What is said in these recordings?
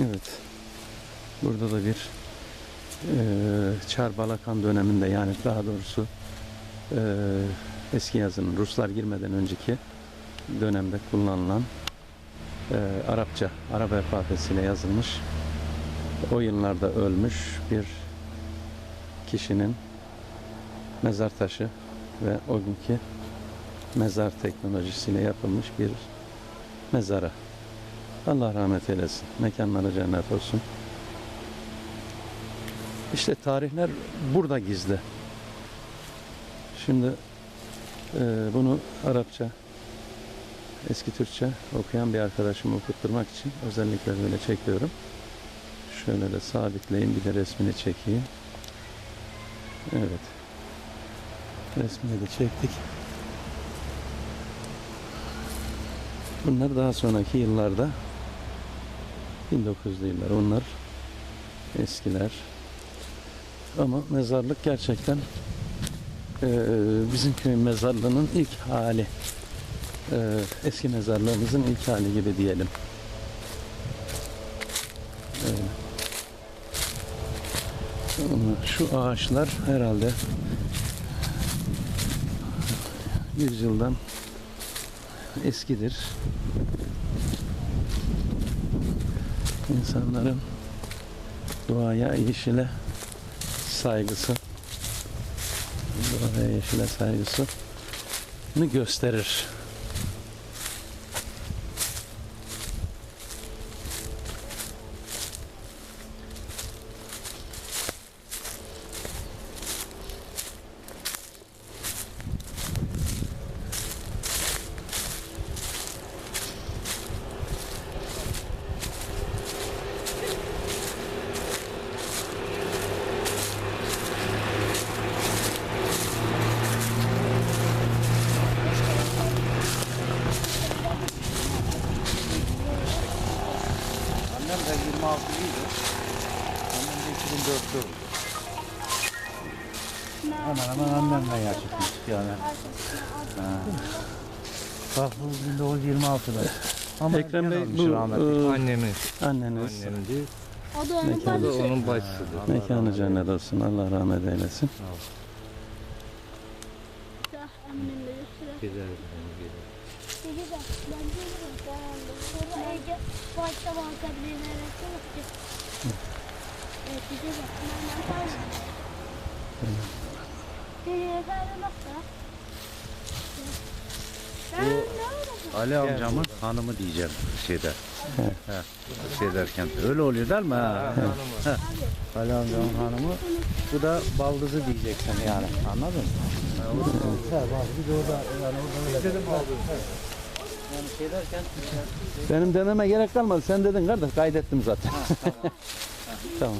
Evet. Burada da bir eee Çarbalakan döneminde yani daha doğrusu eee, eski yazının Ruslar girmeden önceki dönemde kullanılan eee, Arapça, Arap alfabesiyle yazılmış o yıllarda ölmüş bir kişinin mezar taşı ve o günkü mezar teknolojisiyle yapılmış bir mezara. Allah rahmet eylesin. Mekanları cennet olsun. İşte tarihler burada gizli. Şimdi e, bunu Arapça, eski Türkçe okuyan bir arkadaşımı okutturmak için özellikle böyle çekiyorum. Şöyle de sabitleyeyim bir de resmini çekeyim. Evet. Resmini de çektik. Bunlar daha sonraki yıllarda 1900'lü yıllar onlar eskiler ama mezarlık gerçekten eee, bizim köyün mezarlığının ilk hali Eee, eski mezarlığımızın ilk hali gibi diyelim. Ama şu ağaçlar herhalde yüzyıldan eskidir. İnsanların doğaya, yeşile saygısı, doğaya, yeşile saygısı gösterir. Annem de 26'lıydı. Annem de 2004'lü oldu. Hemen hemen annemle yaşıtmıştık yani. Ha. Bak bu 1926'da. Ama Ekrem Bey bu e, Annemiz. anneniz Annemdi. O da onun O da onun bacısıdır. mekanı cennet olsun. Allah rahmet eylesin. Gider. Dedi de ben gelirim tamam da. Sonra Ece başta bankada bir neresi yapacak. Evet dedi de ben tamam. Dedi efendim bak da. Ben ne oldu? Ali amcamın hanımı diyeceğim şeyde. He. Şey derken öyle oluyor değil mi? Ha. He. Ali amcamın hanımı. Bu da baldızı diyeceksin yani. Anladın mı? He, bak bir de orada yani orada öyle. Yani şey derken Benim dememe gerek kalmadı. Sen dedin kardeş kaydettim zaten. tamam.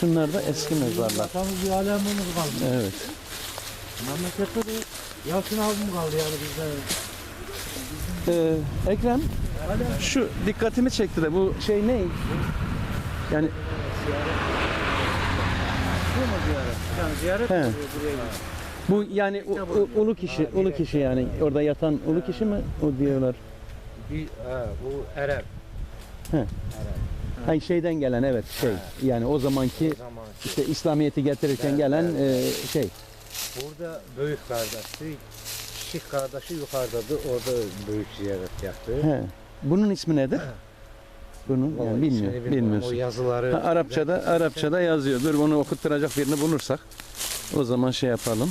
Şunlar da eski mezarlar. Atamız bir alemimiz kaldı. Evet. Memlekette de Yalçın abim kaldı yani bizde. Ee, Ekrem şu dikkatimi çekti de bu şey ne? Yani Bu mu ziyaret? Yani ziyaret He. Bu yani u- u- ulu kişi, ulu kişi yani orada yatan ulu kişi mi o diyorlar? Bir, ha, bu Erep. Hayır şeyden gelen evet şey yani o zamanki O zaman işte İslamiyet'i getirirken gelen e, şey. burada büyük kardeşi, küçük kardeşi yukarıdadır. Orada büyük ziyaret yaptı. He. Bunun ismi nedir? Bunun O yani bilmiyor, bilmiyorum. bilmiyorsun. O yazıları Ha, Arapçada Arapçada yazıyor. Dur bunu okutturacak birini bulursak o zaman şey yapalım.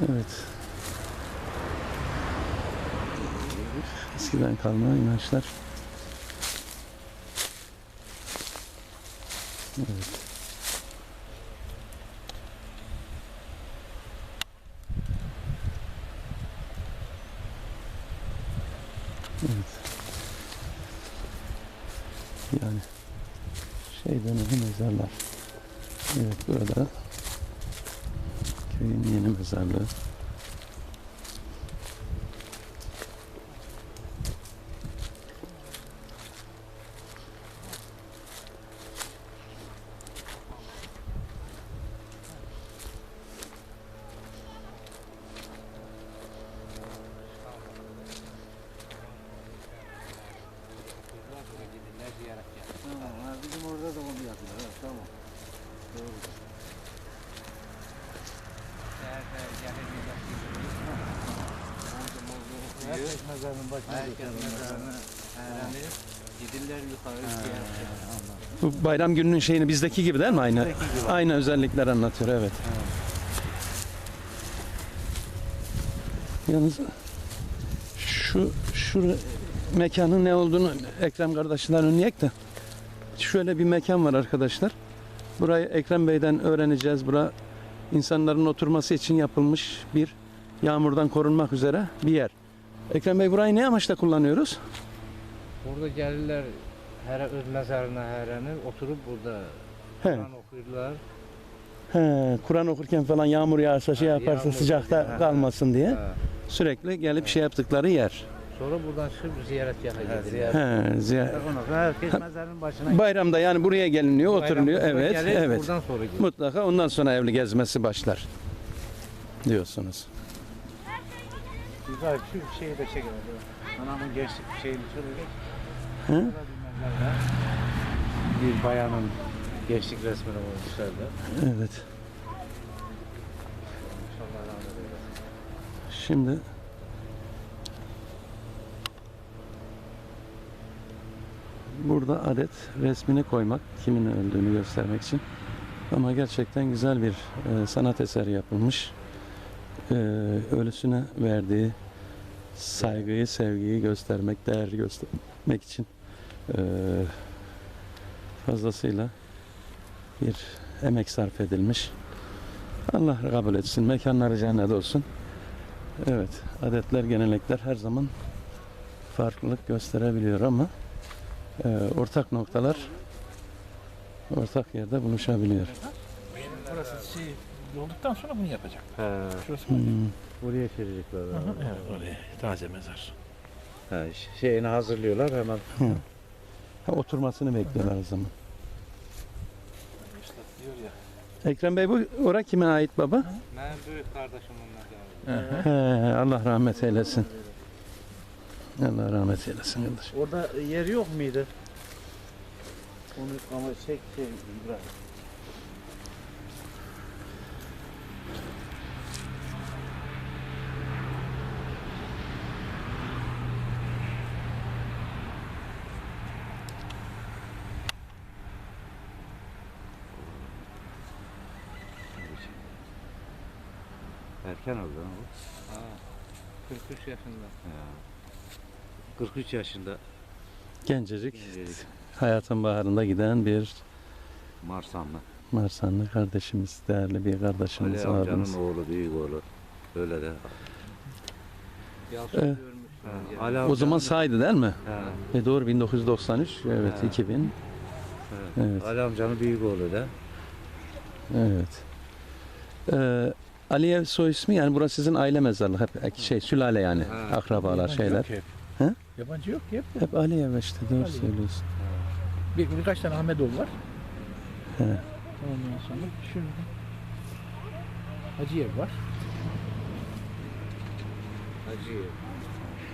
Evet. Eskiden kalma inançlar. Evet. Yani şey dönemi mezarlar. Evet burada köyün yeni mezarlığı. Başına Herkes geçer. mezarını öğrenir. Gidirler yukarı ziyaret. Bu bayram gününün şeyini bizdeki gibi değil mi? Aynı, Bizdeki gibi. aynı özellikler anlatıyor evet. Yalnız şu şu mekanın ne olduğunu Ekrem kardeşinden önleyek de. Şöyle bir mekan var arkadaşlar. Burayı Ekrem Bey'den öğreneceğiz. Bura insanların oturması için yapılmış bir yağmurdan korunmak üzere bir yer. Ekrem Bey burayı ne amaçla kullanıyoruz? Burada gelirler her öz mezarına hereni oturup burada He. Kur'an okurlar. He, Kur'an okurken falan yağmur yağarsa şey Ha, yaparsa yağmur sıcakta ha, kalmasın diye Ha. sürekli gelip şey yaptıkları yer. Sonra buradan çıkıp ziyaretgaha Ha, gidilir. He, ziya- sonra herkes mezarının başına Bayramda yani buraya geliniyor, oturuluyor. Evet, gelir, evet. Buradan sonra gidilir. Mutlaka ondan sonra evli gezmesi başlar diyorsunuz. Güzel şu şeyi de çekelim. Anamın gençlik bir şeyini şöyle geç. Hı? Bir bayanın gençlik resmini koymuşlar da. Evet. Şimdi burada adet resmini koymak, kimin öldüğünü göstermek için. Ama gerçekten güzel bir e, sanat eseri yapılmış. E, ölüsüne verdiği saygıyı, sevgiyi göstermek, değer göstermek için e, fazlasıyla bir emek sarf edilmiş. Allah kabul etsin. Mekanları cennet olsun. Evet, adetler, gelenekler her zaman farklılık gösterebiliyor ama e, ortak noktalar ortak yerde buluşabiliyor. Burası şey olduktan sonra bunu yapacak. He, Şurası Hmm, buraya çevirecekler. Hı hı, evet, oraya taze mezar. He, şeyini hazırlıyorlar hemen. ha, oturmasını bekliyorlar o zaman. Üstad diyor ya. Ekrem Bey bu ora kime ait baba? Ben büyük kardeşim onlar geldi. He, Allah rahmet eylesin. Allah rahmet eylesin kardeşim. Orada yer yok muydu? Onu ama çek şey İbrahim. Erken oldu ama. Ha. 43 yaşında. 43 yaşında Gencecik, hayatın baharında giden bir Marsanlı. Marsanlı kardeşimiz, değerli bir kardeşimiz, Ali abimiz. amcanın oğlu, büyük oğlu. Öyle de. Yalçın görmüşsünüz. Ali O zaman saydı değil mi? He, E doğru 1993, evet Ha. 2000, evet. evet. Ali amcanın büyük oğlu da. Evet. Ee, Aliyev soy ismi yani burası sizin aile mezarlığı hep şey sülale yani Ha. akrabalar Yabancı şeyler. Yok hep. He? Yabancı yok ki hep. Hep Aliyev işte doğru Aliyev. söylüyorsun. Bir, birkaç tane Ahmetoğlu var. He. Ondan sonra şurada Hacıyev var. Hacı.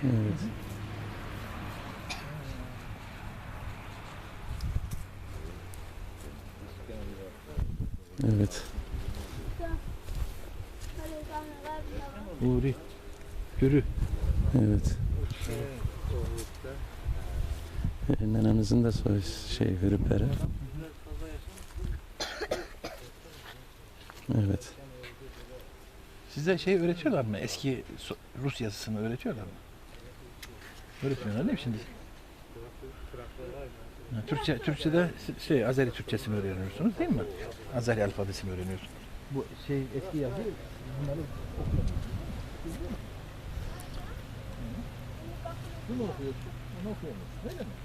Evet. Evet. Uğri. Gürü. Evet. Nenemizin de soy şey Hürüperi. Evet. Size şey öğretiyorlar mı? Eski Rus yazısını öğretiyorlar mı? Öğretmiyorlar değil mi şimdi? Türkçe, Türkçe'de şey Azeri Türkçesini öğreniyorsunuz değil mi? Azeri alfabesini öğreniyorsunuz. Bu şey eski yazı bunları Bunu okuyorsun, onu okuyamıyorsun. Öyle mi?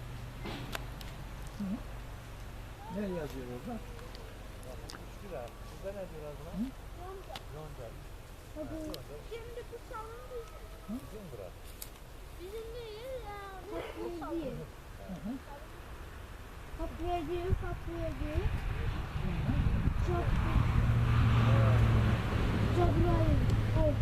Hı. Ne yazıyor orada? Şimdi bu salın bizim değil ya. Bu değil. Kapıya gir, kapıya gir. Çok çok böyle.